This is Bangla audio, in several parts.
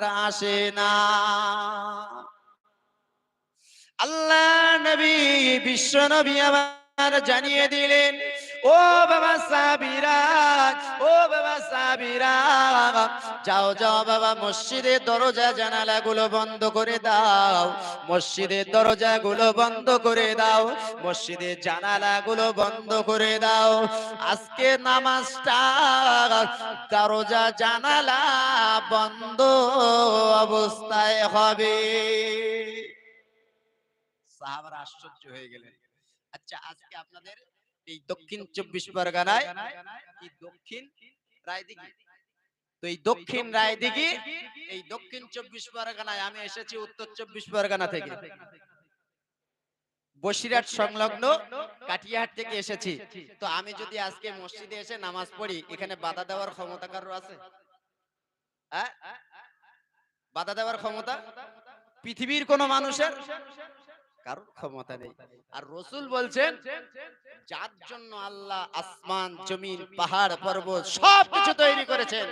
আর আসে না। আল্লাহ নবী বিশ্ব নবী আমার জানিয়ে দিলেন ও বাবা সাবিরা, ও বাবা সাবিরা, যাও যাও বাবা, মসজিদের দরজা জানালাগুলো বন্ধ করে দাও, মসজিদের দরজাগুলো বন্ধ করে দাও, মসজিদের জানালাগুলো বন্ধ করে দাও, আজকে নামাজটা দরজা জানালা বন্ধ অবস্থায় হবে। সাহাবারা আশ্চর্য হয়ে গেলেন। আচ্ছা আজকে আপনাদের এই দক্ষিণ চব্বিশ পরগনায় এই দক্ষিণ রায়দিঘি। তো এই দক্ষিণ রায়দিঘি এই দক্ষিণ চব্বিশ পরগনায় আমি এসেছি উত্তর চব্বিশ পরগনা থেকে। বসিরহাট সংলগ্ন কাটিয়াহাট থেকে এসেছি। তো আমি যদি আজকে মসজিদে এসে নামাজ পড়ি এখানে বাধা দেওয়ার ক্ষমতা কারও আছে? হ্যাঁ? বাধা দেওয়ার ক্ষমতা? পৃথিবীর কোন মানুষের? কারোর ক্ষমতা নেই। আর রসুল বলছেন যার জন্য আল্লাহ আসমান জমিন পাহাড় পর্বত সব কিছু তৈরি করেছেন।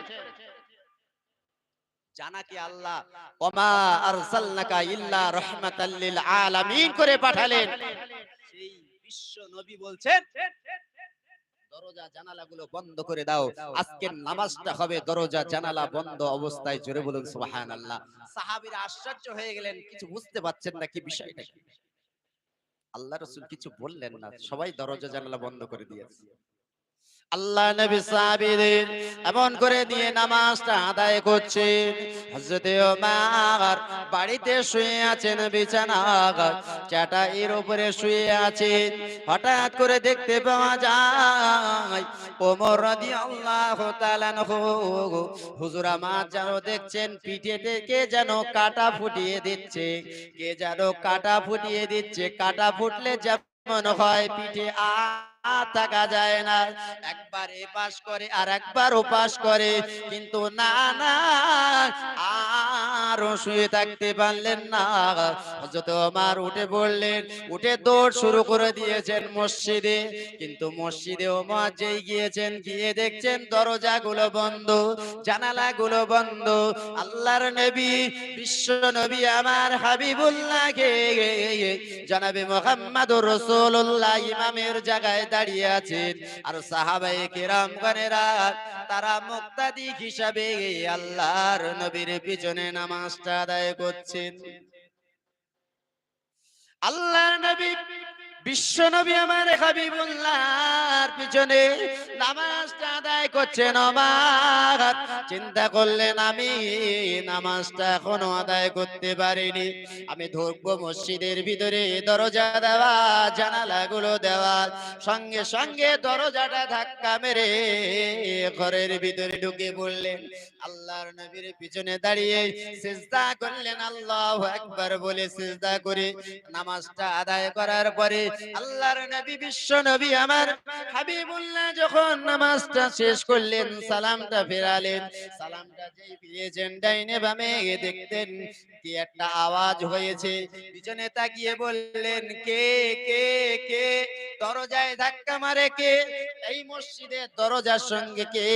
জানা কি আল্লাহ ওমা আরসালনাকা ইল্লা রাহমাতাল লিল আলামিন করে পাঠালেন। সেই বিশ্ব নবী বলছেন দরজা জানালাগুলো বন্ধ করে দাও। আজকের নামাজটা হবে দরজা জানালা বন্ধ অবস্থায়। জোরে বলুন সুবহানাল্লাহ। সাহাবীরা আশ্চর্য হয়ে গেলেন কিছু বুঝতে পারছেন না কি বিষয়টা কি আল্লাহ রসুল কিছু বললেন না। সবাই দরজা জানালা বন্ধ করে দিয়েছে। আল্লাহ নবী সাহাবীদের এমন করে দিয়ে নামাজটা আদায় করছেন। হযরতে ওমর বাড়িতে শুয়ে আছেন, বিছানা চাটা এর উপরে শুয়ে আছেন। হঠাৎ করে দেখতে পাওয়া যায়, ওমর রাদিয়াল্লাহু তাআলা হুজুর আমার যেন দেখছেন, পিঠে থেকে যেন কাটা ফুটিয়ে দিচ্ছে। কে যেন কাটা ফুটিয়ে দিচ্ছে, কাটা ফুটলে যেমন হয় পিঠে আ থাকা যায় না। একবার করে আর একবার পাশ করে। কিন্তু না না, আর শুয়ে থাকতে পারলেন না। ওমর উঠে উঠে দৌড় শুরু করে দিয়েছেন মসজিদে। কিন্তু মসজিদে ওমর যেই গিয়েছেন, গিয়ে দেখছেন দরজা গুলো বন্ধ জানালা গুলো বন্ধ। আল্লাহর নবী, বিশ্ব নবী আমার হাবিবুল্লাহকে, জনাবে মোহাম্মদুর রাসূলুল্লাহ ইমামের জায়গায় দাঁড়িয়ে আছেন। আর সাহাবাই কেরাম গণেরা, তারা মুক্তাদি হিসাবে আল্লাহর নবীর পিছনে নামাজটা আদায় করছেন। আল্লাহ নবী বিশ্ব নবী আমার হাবিবুল্লাহর পিছনে নামাজটা আদায় করছেন আমার চিন্তা করলেন, আমি নামাজটা এখনও আদায় করতে পারিনি। আমি ঢুকবো মসজিদের ভিতরে দরজা দেওয়া, জানালাগুলো দেওয়া। সঙ্গে সঙ্গে দরজাটা ধাক্কা মেরে ঘরের ভিতরে ঢুকে পড়লেন। আল্লাহর নবীর পিছনে দাঁড়িয়ে সিজদা করলেন, আল্লাহু আকবার বলে সিজদা করে নামাজটা আদায় করার পরে আল্লাহর নবী, বিশ্ব নবী আমার। হাবিবুল্লাহ যখন নামাজটা শেষ করলেন, সালামটা ফেরালেন। সালামটা যেই ফিরিয়েছেন ডাইনে বামে দেখতেন, কি একটা আওয়াজ হয়েছে। পিছনে তাকিয়ে বললেন, কে কে কে? দরজায় ধাক্কা মারে কে? এই মসজিদের দরজার সঙ্গে কে?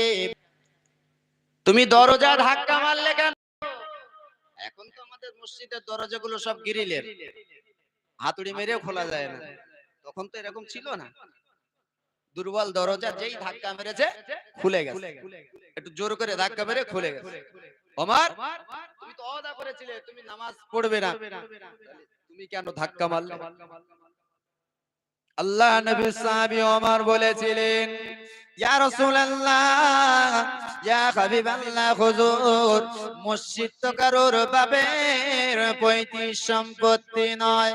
তুমি দরজা ধাক্কা মারলে কেন? এখন তো আমাদের মসজিদের দরজাগুলো সব গিরিলের। হাতুড়ি মেরেও খোলা যায় না। তখন তো এরকম ছিল না। দুর্বল দরজা যেই ধাক্কা মেরেছে খুলে গেছে। একটু জোর করে ধাক্কা মেরে খুলে গেছে। ওমর তুমি তো অদা করেছিলে তুমি নামাজ পড়বে না। তুমি কেন ধাক্কা মারলে। আল্লাহ নবী সাহাবী ওমর বলেছিলেন ইয়া রাসূলুল্লাহ ইয়া হাবিবাল্লাহ হুজুর মসজিদ তো কারোর বাপের পৈতৃক সম্পত্তি নয়।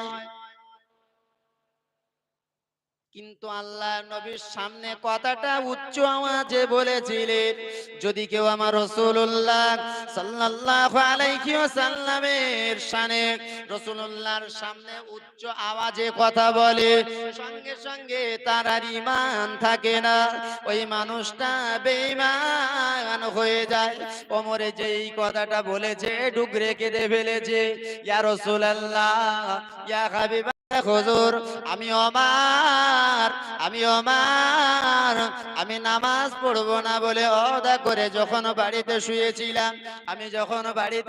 কিন্তু আল্লাহ নবীর সামনে কথাটা উচ্চ আওয়াজে বলেছিলেন, যদি কেউ আমার রসুল্লাহ সাল্লাল্লাহু আলাইহি ওয়াসাল্লামের শানে রসুল্লাহর সামনে উচ্চ আওয়াজে কথা বলে, সঙ্গে সঙ্গে তার আর ঈমান থাকে না। ওই মানুষটা বেঈমান হয়ে যায়। ওমরে যেই কথাটা বলেছে ডুগরে কেঁদে ফেলেছে, ইয়া রাসূলুল্লাহ, ইয়া হাবিব হুজুর, আমি অমার আমি অমার, আমি নামাজ পড়ব না বলে অদা করে যখন বাড়িতে শুয়েছিলাম, আমি যখন বাড়িতে